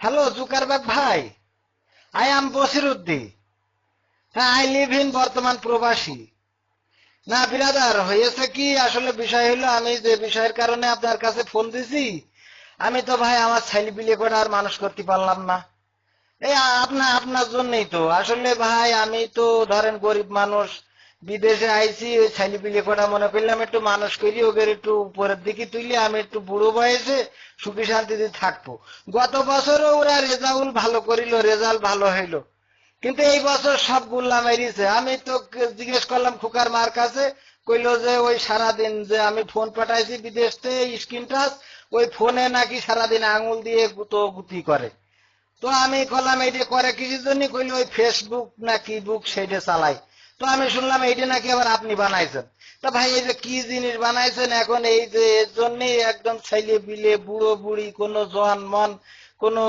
Hello, Zuckerberg ভাই। I am Basiruddi. হ্যাঁ I live in বর্তমান প্রবাসী। না, বিরাদার, হয়েছে কি? আসলে বিষয় হলো, আমি যে বিষয়ের কারণে আপনার কাছে ফোন দিছি, আমি তো ভাই আমার ছেলে বিলে করে আর মানুষ করতে পারলাম না। এই আপনার আপনার জন্যই তো। আসলে ভাই, আমি তো ধরেন গরিব মানুষ বিদেশে আইছি, ওই ছেলে পিলে কটা মনে করলাম, একটু মানুষ করি, ওদের একটু উপরের দিকে তুলি, আমি একটু বুড়ো বয়সে সুখী শান্তিতে থাকব। গত বছরও ওরা রেজাল্ট ভালো করিল, রেজাল্ট ভালো হইল। কিন্তু এই বছর সব গুল্লা মেরিছে। আমি তো জিজ্ঞেস করলাম খুকার মার কাছে, কইলো যে ওই সারাদিন যে আমি ফোন পাঠাইছি বিদেশ থেকে স্ক্রিন টাচ, ওই ফোনে নাকি সারাদিন আঙুল দিয়ে গুতো গুতি করে। তো আমি কলাম, এইটা করে কিসের জন্য? কইলো ওই ফেসবুক না কি বুক সেইটা চালাই। তো আমি শুনলাম, এইটা নাকি আবার আপনি বানাইছেন। তা ভাই, এই যে কি জিনিস বানাইছেন এখন? এই যে এর জন্যই একদম ছেলে বিলে বুড়ো বুড়ি, কোনো জন, মন, কোনো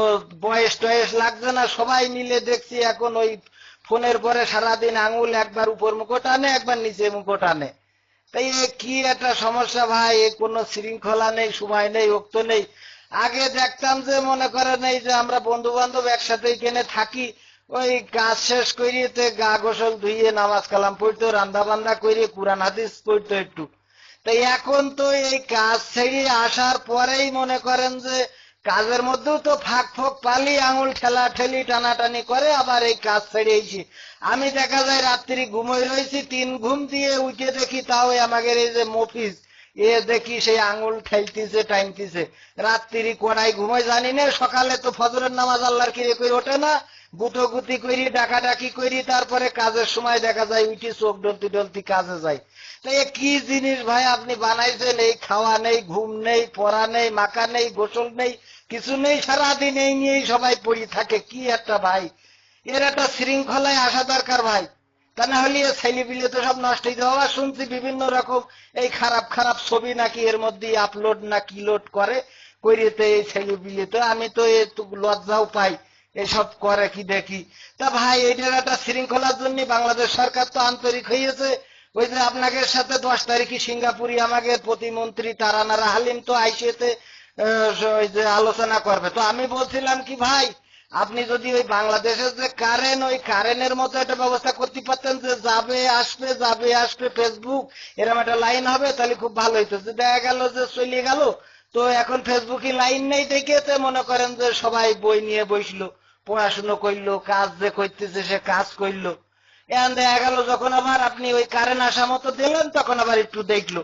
বয়স টয়স লাগছে না। সবাই মিলে দেখছি এখন ওই ফোনের পরে সারাদিন আঙুল একবার উপর মুখো টানে, একবার নিচে মুখো টানে। তাই কি একটা সমস্যা ভাই? এ কোনো শৃঙ্খলা নেই, সময় নেই, ওক্ত নেই। আগে দেখতাম যে, মনে করেন এই যে আমরা বন্ধু বান্ধব একসাথে এখানে থাকি ওই কাজ শেষ করিয়েতে গা গোসল ধুইয়ে নামাজ কালাম পড়তো, রান্না বান্না করিয়ে কোরআন, হাদিস পড়তো একটু। তাই এখন তো এই কাজ ছেড়ে আসার পরেই মনে করেন যে কাজের মধ্যেও তো ফাঁক ফোক পালি, আঙুল ঠেলা ঠেলি টানাটানি করে আবার এই কাজ ছেড়ে এসি আমি দেখা যায় রাত্রি ঘুমোই রয়েছি, তিন ঘুম দিয়ে উঠে দেখি তাও আমাদের এই যে মফিজ, এ দেখি সেই আঙুল ঠেলতিছে টাইমতিছে রাত্রি কোনায় ঘুমাই জানি না, সকালে তো ফজরের নামাজ আল্লাহর কিরে করে ওঠে না গুটো গুতি করি ডাকাডাকি করি তারপরে কাজের সময় দেখা যায় উঠি, চোখ ডলতি ডলতি কাজে যায়। তাই কি জিনিস ভাই আপনি বানাইছেন? এই খাওয়া নেই, ঘুম নেই, পড়া নেই মাকা নেই, গোসল নেই, কিছু নেই, সারাদিন এই নিয়েই সবাই পড়ি থাকে। কি একটা ভাই? এর একটা শৃঙ্খলায় আসা দরকার ভাই। তা না হলে ছেলে পিলে তো সব নষ্ট হয়ে যাওয়া শুনছি বিভিন্ন রকম এই খারাপ খারাপ ছবি নাকি এর মধ্যে আপলোড না কি লোড করে করিয়েতে এই ছেলে পিলে তো, আমি তো একটু লজ্জাও পাই। এসব করে কি দেখি? তা ভাই, এইটার একটা শৃঙ্খলার জন্য বাংলাদেশ সরকার তো আন্তরিক হয়েছে ওই যে আপনাকে সাথে দশ তারিখে সিঙ্গাপুরি আমাকে প্রতিমন্ত্রী তারানারা হালিম তো আইসিতে ওই যে আলোচনা করবে। তো আমি বলছিলাম কি ভাই, আপনি যদি ওই বাংলাদেশের যে কারেন্ট ওই কারেন্টের মতো একটা ব্যবস্থা করতে পারতেন যে যাবে, আসবে যাবে, আসবে ফেসবুক এরকম একটা লাইন হবে, তাহলে খুব ভালো হইতো। যে দেখা গেল যে চলে গেল, তো এখন ফেসবুকে লাইন নেই দেখেতে মনে করেন যে সবাই বই নিয়ে বসল। পড়াশুনো করল, কাজ যে করতেছে সে কাজ করল। এখন দেখা গেল যখন আবার আপনি ওই কারেন্ট আসা মতো দিলেন তখন আবার একটু দেখল।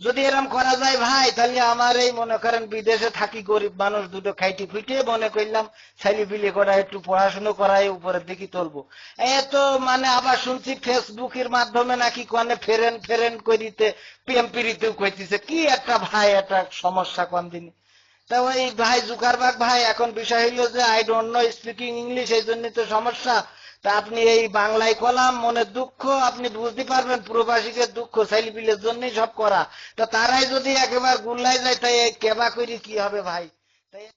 যদি এরম করা যায় ভাই, তাহলে আমার এই মনে করেন বিদেশে থাকি গরিব মানুষ, দুটো খাইটি খুঁটে মনে করলাম, ছেলে বিলি করা একটু পড়াশুনো করাই উপরের দিকে তুলবো এত মানে আবার শুনছি ফেসবুকের মাধ্যমে নাকি কনে ফেরেন ফেরেন করিতে, প্রেম পিড়িতেও কইতেছে কি একটা ভাই, একটা সমস্যা কোন দিন? তা ওই ভাই জুকারবাগ ভাই, এখন বিষয় হইল যে I don't know speaking English এই জন্য তো সমস্যা। তা আপনি এই বাংলায় কলাম, মনে দুঃখ, আপনি বুঝতে পারবেন প্রবাসীদের দুঃখ ছেলেপিলের জন্যই সব করা। তা তারাই যদি একেবারে গুল্লাই যায়, তাই কেবা করি কি হবে ভাই?